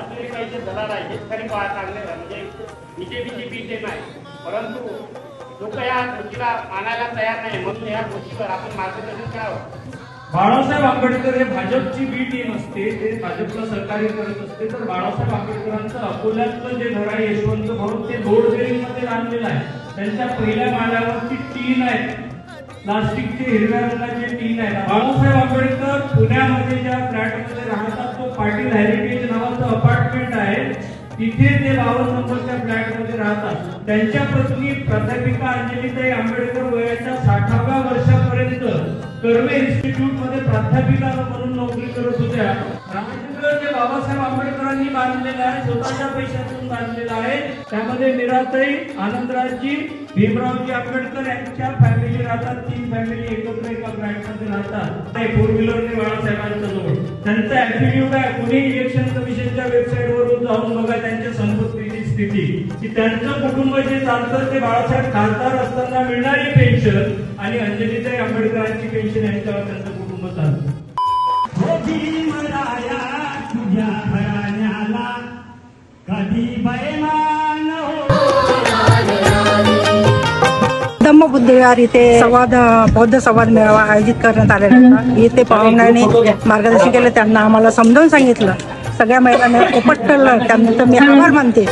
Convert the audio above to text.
जे दलाल चांगले म्हणजे नाही परंतु लोक या गोष्टीला मानायला तयार नाही. म्हणून या गोष्टीवर आपण मार्गदर्शन करावं. बाळासाहेब आंबेडकर हे भाजपची बी टीम असते. ते भाजपला सहकार्य करत असते. तर बाळासाहेब आंबेडकरांचं अकोल्यातलं जे घर आहे यशवंत भाऊ ते बोर्डगेरीमध्ये बांधलेलं आहे. त्यांच्या पहिल्या माल्यावरती टीन आहे प्लास्टिकचे हिरव्या रंगाचे टीन आहे बाळासाहेब आंबेडकर पुण्यामध्ये ज्या फ्लॅटमध्ये राहतात तो पाटील हॅरिटेज तिथे ते बावन्न नंबरच्या फ्लॅटमध्ये राहतात त्यांच्या पत्नी प्राध्यापिका अंजलीताई आंबेडकर वयाच्या साठाव्या वर्षापर्यंत कर्वे इन्स्टिट्यूटमध्ये प्राध्यापिका म्हणून नोकरी करत होत्या. रामचंद्र जे बाबासाहेब आंबेडकरांनी बांधलेलं आहे स्वतःच्या पैशातून बांधलेलं आहे त्यामध्ये मीराताई आनंदराजजी भीमरावजी आंबेडकर यांच्या फॅमिली राहतात तीन फॅमिली एकत्र एका फ्लॅटमध्ये राहतात फोर व्हीलरने बाळासाहेबांचा जवळ त्यांचा ऍफिड्यूट आहे कुणी इलेक्शन कमिशनच्या वेबसाईट वरून जाऊन बघा स्थिती की त्यांचं कुटुंब जे चालतं ते बाळासाहेब खासदार असताना मिळणारी पेन्शन आणि अंजलीताई आंबेडकरांची पेन्शन यांच्यावर त्यांचं कुटुंब चालतं. भीमराया तुझ्या घराण्याला कधी बैमान धम्मबुद्धविहार इथे संवाद बौद्ध संवाद मेळावा आयोजित करण्यात आलेला होता. इथे पाहुण्यांनी मार्गदर्शन केलं त्यांना आम्हाला समजावून सांगितलं. सगळ्या महिलांना उपट केलं त्यानंतर मी आभार मानते.